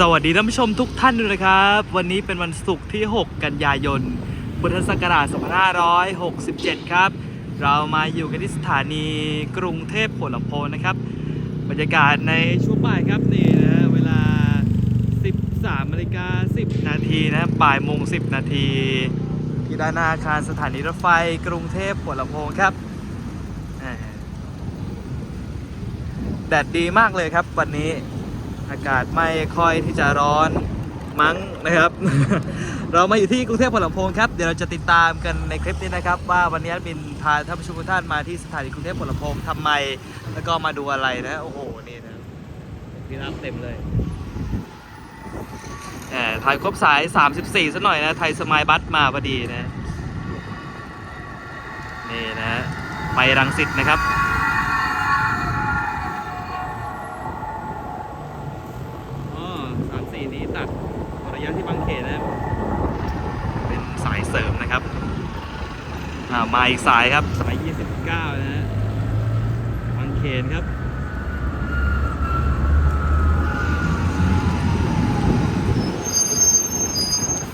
สวัสดีท่านผู้ชมทุกท่านด้วยนะครับ วันนี้เป็นวันศุกร์ที่ 6 กันยายน พุทธศักราช 2567 ครับ เรามาอยู่กันที่สถานีกรุงเทพหัวลำโพงนะครับ บรรยากาศในช่วงบ่ายครับนี่นะเวลา 13นาฬิกา10 นาทีนะบ่ายโมง 10 นาทีที่ด้านหน้าอาคารสถานีรถไฟกรุงเทพหัวลำโพงครับแดดดีมากเลยครับวันนี้ อากาศไม่ค่อยที่จะร้อนมั้งนะครับ เรามาอยู่ที่กรุงเทพพลำโพงครับ เดี๋ยวเราจะติดตามกันในคลิปนี้นะครับ ว่าวันนี้บินพาท่านผู้ชมทุกท่านมาที่สถานีกรุงเทพพลำโพงทำไม แล้วก็มาดูอะไรนะโอ้โหนี่นะพี่รับเต็มเลยแหมถ่ายครบสาย 34ซะหน่อยนะไทยสมายบัสมาพอดีนะ นี่นะ ไปรังสิตนะครับ อ๋อสามสี่นี้ตัดระยะที่บางเขนนะครับเป็นสายเสริมนะครับ อ่า มาอีกสายครับ สาย 29 นะฮะบางเขนครับ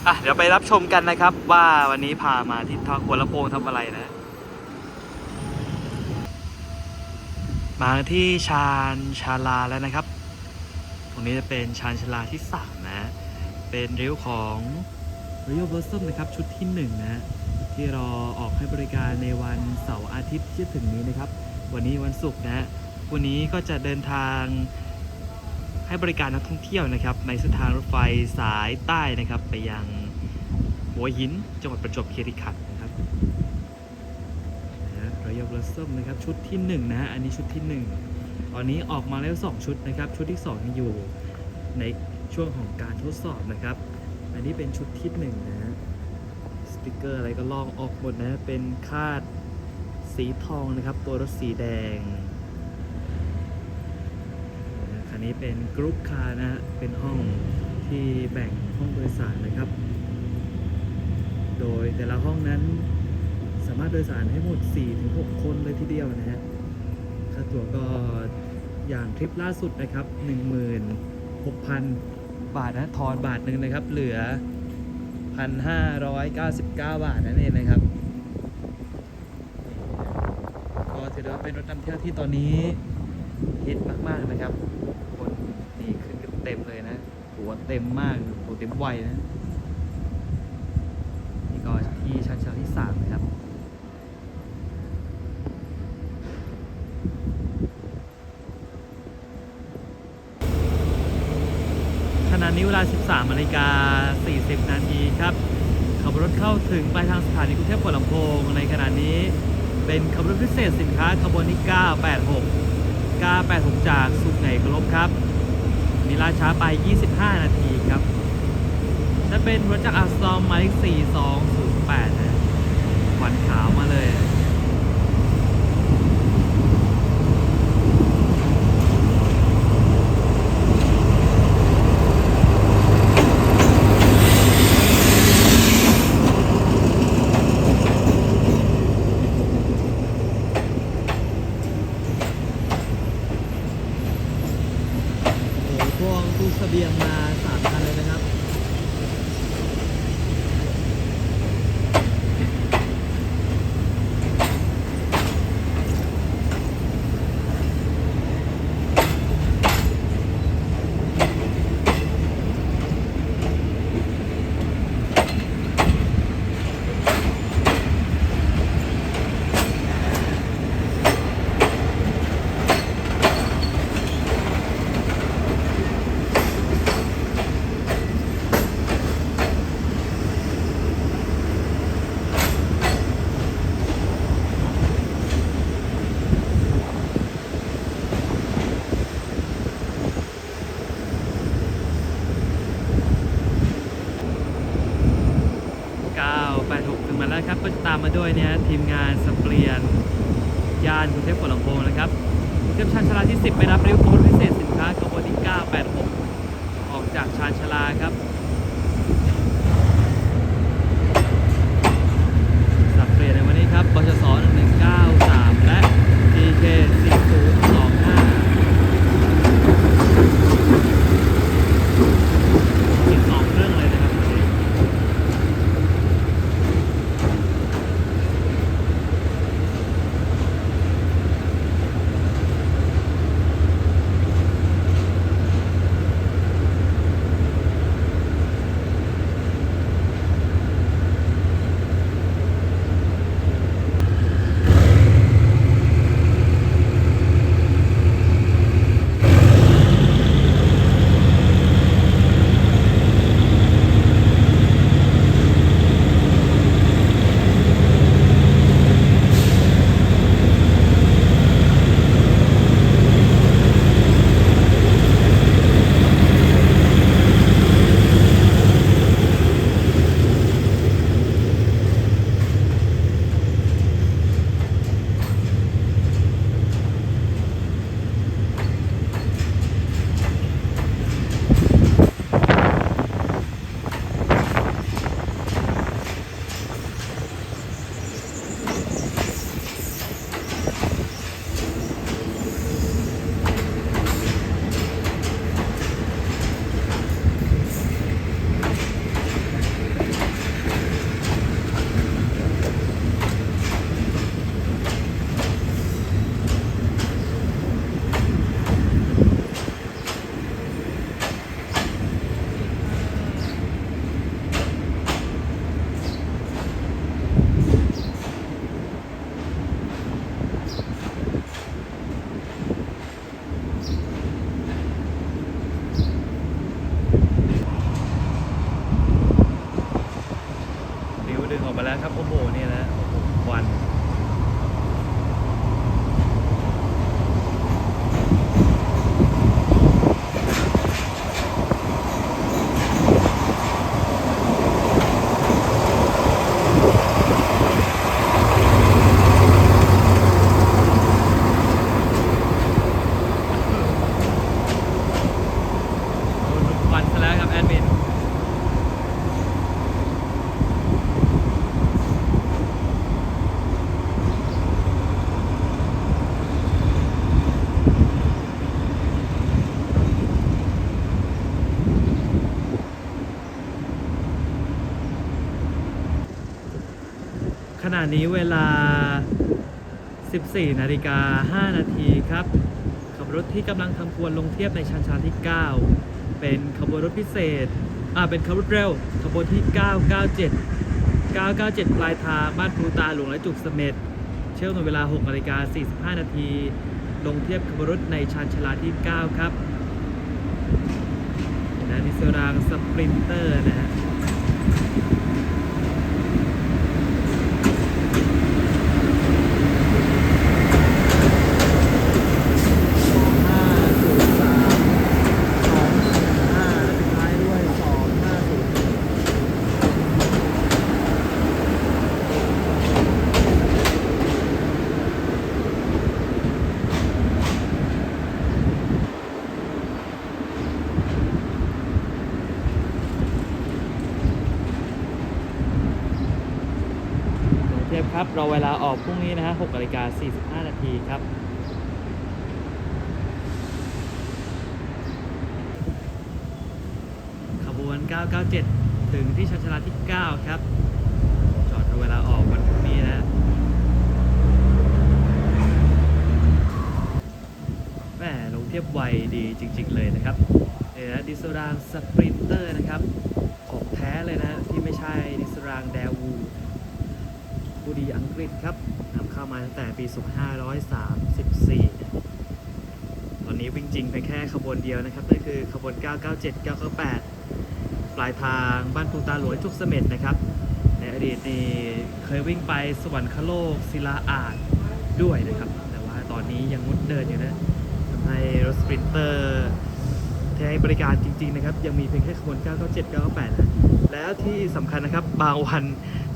อะ เดี๋ยวไปรับชมกันนะครับ ว่าวันนี้พามาที่ทางหัวลำโพงทำอะไรนะ มาที่ชานชาลาแล้วนะครับ ตรงนี้จะเป็นชานชาลาที่ 3 นะ เป็นริ้วของ Royal Blossom นะครับ ชุดที่ 1 นะ ที่รอออกให้บริการในวันเสาร์อาทิตย์ที่จะถึงนี้นะครับ วันนี้วันศุกร์นะวันนี้ก็จะเดินทางให้บริการนักท่องเที่ยวนะครับ ในเส้นทางรถไฟสายใต้นะครับ ไปยังหัวหินจังหวัดประจวบคีรีขันธ์นะครับนะ Royal Blossom นะครับชุดที่1นะอันนี้ชุดที่1ตอนนี้ออกมาแล้ว 2 ชุดนะครับ ชุดที่2อยู่ในช่วงของการทดสอบนะครับ อันนี้เป็นชุดที่1นะฮะ ติกเกอร์อะไรก็ลอกออกหมดนะ เป็นคาดสีทองนะครับ ตัวรถสีแดงคันนี้เป็นกรุ๊ปคาร์นะฮะ เป็นห้องที่แบ่งห้องโดยสารนะครับ โดยแต่ละห้องนั้นสามารถโดยสารให้หมด 4-6 คนเลยทีเดียวนะฮะ ค่าตั๋วก็อย่างทริปล่าสุดนะครับ 16,000 บาทนะ ทอนบาทหนึ่งนะครับ เหลือ 1,599 บาทนั่นเองนะครับก็ถือว่าเป็นรถนำเที่ยวที่ตอนนี้ฮิตมาก ๆ นะครับ คนนี่ขึ้นกันเต็มเลยนะ หัวเต็มมากหัวเต็มไวนะ นี่ก็ที่ชั้นชั้นที่3นะครับ ขณะนี้เว ลา 13นาฬิกา 40 นาทีครับ ขับรถเข้าถึงปลายทางสถานีกรุงเทพหัวลำโพง ในขณะนี้เป็นขบวนพิเศษสินค้าขบวนที่ 986 986 จากสุขไหนกลบครับ มีล่าช้าไป 25 นาทีครับจะเป็นรถจากอัสตอมหมายเลข4208นะควันขาวมาเลย โอ้โหพวงตู้เสบียงมาสามคันเลยนะครับ 986 ถึงมาแล้วครับ ก็จะตามมาด้วยเนี่ยทีมงานสเปลียนยานกรุงเทพหัวลำโพงนะครับเรุงเทพชานชาลาที่ 10 ไปรับริ้วขบวนพิเศษสินค้าขบวนที่ 986 ออกจากชานชาลาครับ นี้เวลา 14 นาฬิกา 5 นาทีครับ ขบรถที่กำลังทำขบวนลงเทียบในชันชาลที่ 9 เป็นขบวนรถพิเศษ อ่า เป็นขบวนรถเร็ว ขบวนที่ 997 997 ปลายทางบ้านภูตาหลวงและจุกเสม็ด เชื่อมในเวลา 6 นาฬิกา 45 นาที ลงเทียบขบวนรถในชันชาลาที่ 9 ครับและนิสรางสปรินเตอร์นะฮะ สองห้าศูนย์สามสองหนึ่งห้าและปิดท้ายด้วยสองห้าศูนย์กรุงเทพครับ เราเวลาออกพรุ่งนี้นะฮะ 6นาฬิกา45 นาทีครับ ขบวน 997 ถึงที่ชัชลาที่ 9 ครับ จอดเอาเวลาออกวันพรุ่งนี้นะแหมลงเทียบไวดีจริง ๆ เลยนะครับเนี่ยนะดิสรางสปรินเตอร์นะครับ ของแท้เลยนะ ที่ไม่ใช่ดิสรางแดวูผู้ดีอังกฤษครับนามาตั้งแต่ปี 2534เนี่ตอนนี้วิ่งจริงไปแค่ขบวนเดียวนะครับนั่นคือขบวน 997 998 ปลายทางบ้านปูตาหลวงจุกเสม็ดนะครับ ในอดีตนี่เคยวิ่งไปสวรรคโลกศิลาอาดด้วยนะครับ แต่ว่าตอนนี้ยังงดเดินอยู่นะทำให้รถสปรินเตอร์ที่ให้บริการจริง ๆ นะครับ ยังมีเพียงแค่ขบวน 997 998 นะ แล้วที่สำคัญนะครับ บางวัน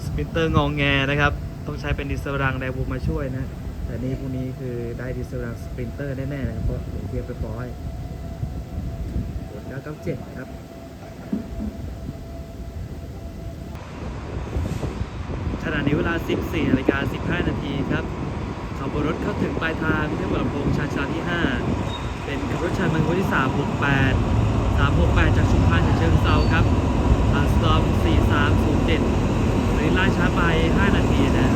สปรินเตอร์งองแงนะครับ ต้องใช้เป็นดิสรังไดบูมาช่วยนะ แต่นี่พวกนี้คือได้ดิสรังสปรินเตอร์แน่ๆนะเพราะเทียบไปปร้อยขบวน997ครับขณะนี้เวลา 14นาฬิกา15 นาทีครับขบวนรถเข้าถึงปลายทางที่หัวลำโพงชานชาที่ 5 เป็นขบวนรถชานเมืองวันที่ 368 368 จากชุมพรฉะเชิงเซาครับทางสตอม4307 หรือล่าช้าไป 5 นาทีนะ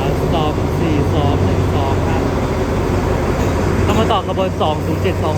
อัสตอม4212 ครับ ต้องมาต่อขบวน 207 207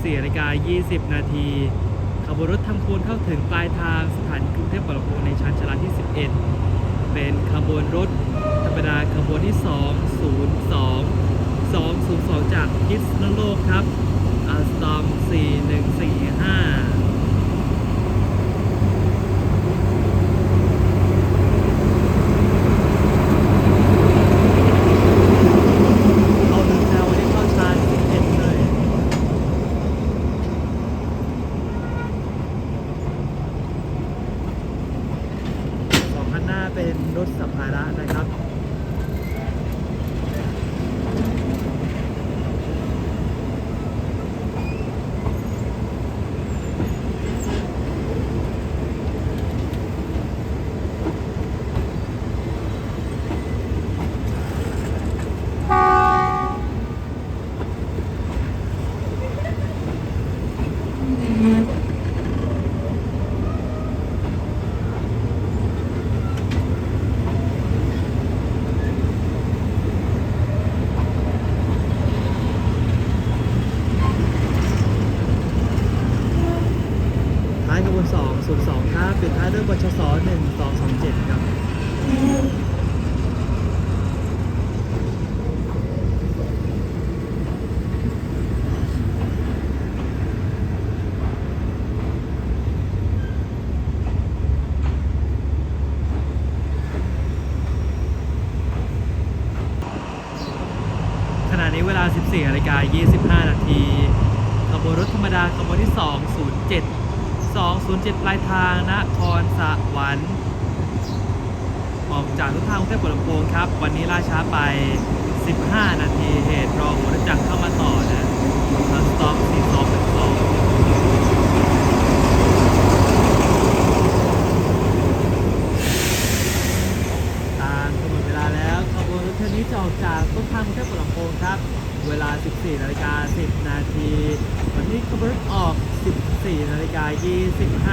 14นาฬิกา20 นาทีขบวนรถทำคูณเข้าถึงปลายทางสถานีกรุงเทพปรภูในชานชาลาที่ 11 เป็นขบวนรถธรรมดาขบวนที่ 202 202 จากพิษณุโลกครับอาสตอม 4145 เอาหนึ่งแนววันนี้เข้าชาร์จ11เลย สองคันหน้าเป็นรถสัมภาระนะครับ ท้ายขบวน2 0 2ครับ ปิดท้ายด้วยบชส1 2 2 7ครับขณะนี้เวลา 14นาฬิกา25 นาทีขบวนรถธรรมดาขบวนที่ 207 207ปลายทางนครสวรรค์ออกจากทุกทางกรุงเทพปรโพงครับ วันนี้ล่าช้าไป 15 นาทีเหตุรอหัวรถจักรเข้ามาต่อนะทางสต็อก4212 ตามกำหนดเวลาแล้วขบวนรถคันนี้จะออกจากต้นทางกรุงเทพปรโพงครับ เวลา 14นาฬิกา10 นาที วันนี้ขบวนรถออก 14นาฬิกา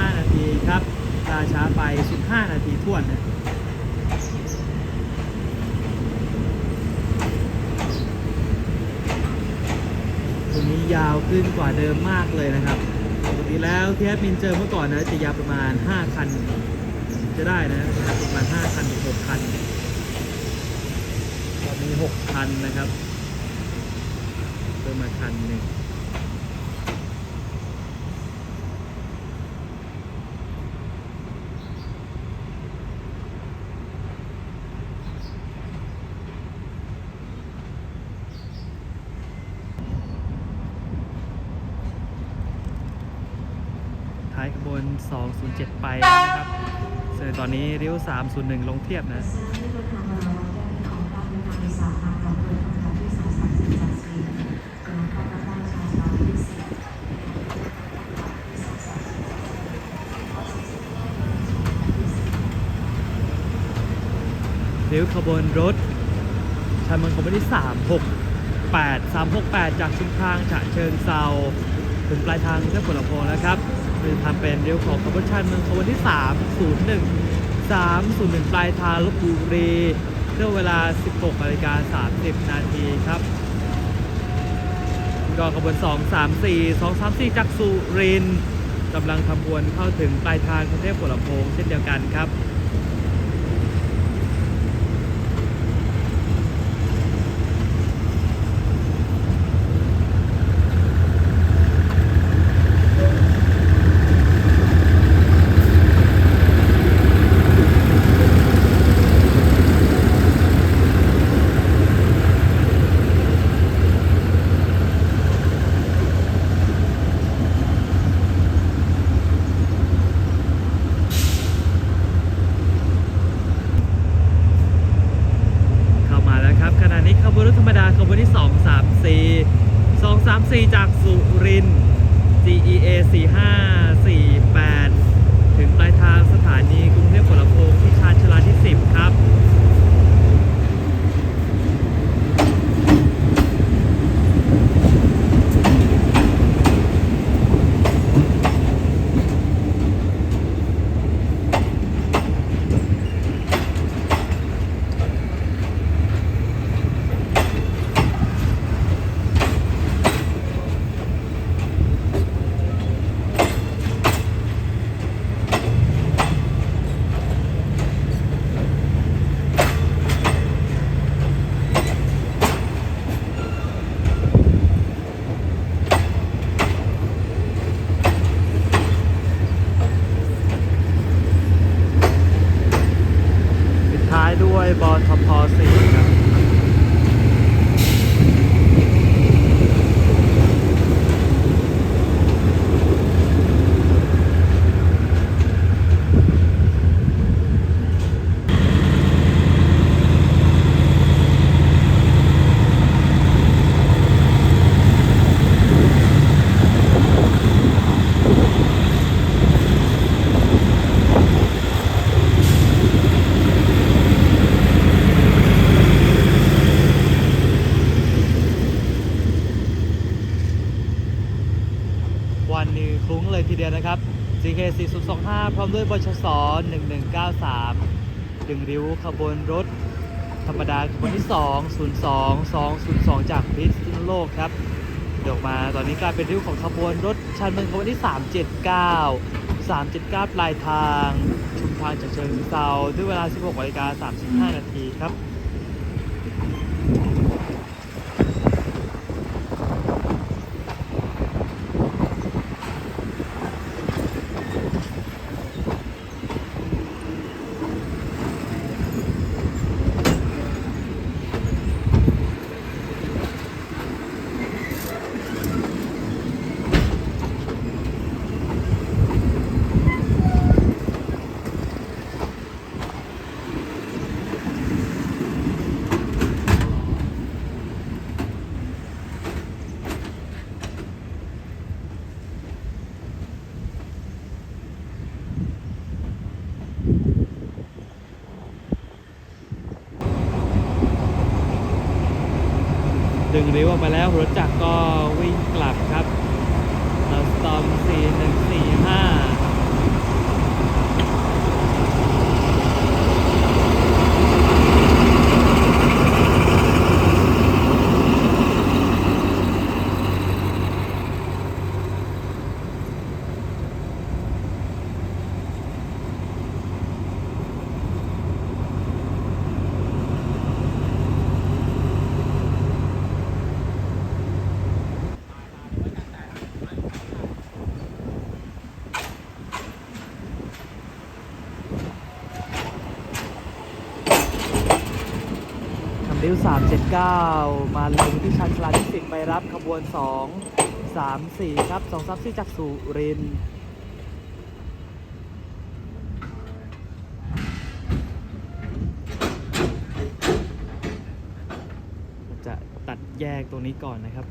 25 นาทีครับลาช้าไป 15 นาทีท่วนนะตรงนี้ยาว ขึ้นกว่าเดิมมากเลยนะครับปกติแล้วที่แอดมินเจอเมื่อก่อนนะจะยาวประมาณ 5 คัน จะได้นะประมาณ 5 คันถึง6คันตอนนี้6คันนะครับเพิ่มมาคันหนึ่ง 0207 ไปนะครับเซึ่งตอนนี้ริ้ว 301 ลงเทียบนะเริ้วขบวนรถชัยเมืองขบวนที่ 368 368 จากชุมทางฉะเชิงเซาถึงปลายทางเส้นผลโพนะครับ คือทำเป็นเรียวของขบวชันเมืองขบวนที่ 301 301 ปลายทางลบบุรีเรื่องเวลา 16นาฬิกา30 นาทีครับก็ขบวน 234 234 จากสุรินทร์กำลังทำบวนเข้าถึงปลายทางกรุงเทพผลโพงเช่นเดียวกันครับ มด้วยบชส1193ดึงริ้วขบวนรถ ธรรมดาขบวนที่ 2 02 202 จากพิษณุโลกครับเดี๋ยวออกมาตอนนี้กลายเป็นริ้วของขบวนรถชันเมืองขบวนที่ 379 379 ปลายทาง ชุมทางจากเชิงเซาด้วยเวลา 16นาฬิกา35 นาทีครับ ดึงริ้วออกมาแล้วรถจักรก็วิ่งกลับครับเราสตอม4145 ทำริ้ว 9 มาลงที่ชานชลาที่สิบไปรับขบวน 2 3 4 ครับ 2 3 4 จากสุรินทร์จะตัดแยกตรงนี้ก่อนนะครับ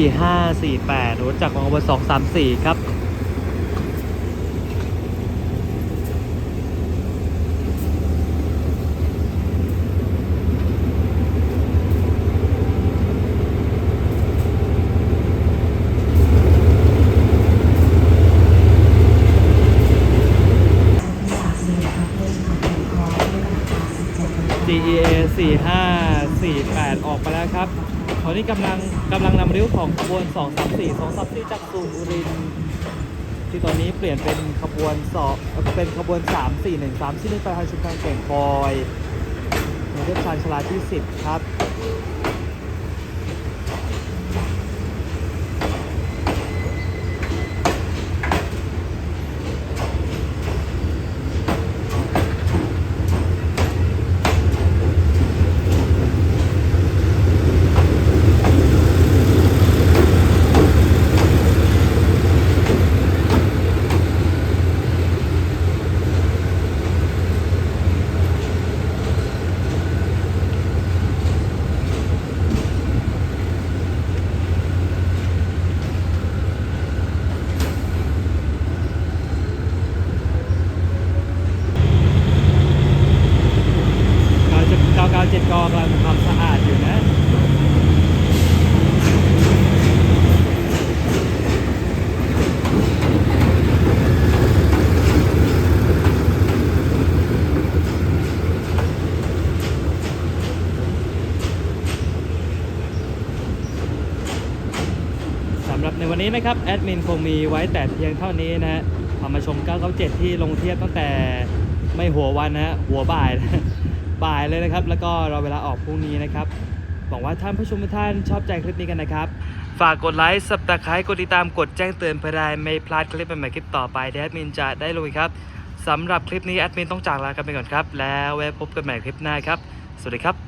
ี่ห้าสี่แปดรถจากของอมสี่ครับ GEA 45 ตอนนี้กำลังกำลังนำริ้วของขบวน 234 234จากสุรินที่ตอนนี้เปลี่ยนเป็นขบวนสองเป็นขบวน 341 3 ที่ได้ไปทางชุมทางแก่งคอยในเทพชานชลาที่ 10 ครับ 997กกำลังทำความสะอาดอยู่นะ สำหรับในะครับแอดมินคงมีไว้แต่เพียงเท่านี้นะฮะพามาชม 997 ที่ลงเทียบตั้งแต่ไม่หัววันนะฮะหัวบ่ายนะบ่ายเลยนะครับ แล้วก็รอเวลาออกพรุ่งนี้นะครับหวังว่าท่านผู้ชมทุกท่านชอบใจคลิปนี้กันนะครับ ฝากกดไลค์สับตะไคร้กดติดตามกดแจ้งเตือนเพื่อได้ไม่พลาดคลิปใหม่ๆคลิปต่อไปที่แอดมินจะได้ลงอีกครับสำหรับคลิปนี้แอดมินต้องจากลากันไปก่อนครับ แล้วไว้พบกันใหม่คลิปหน้าครับ สวัสดีครับ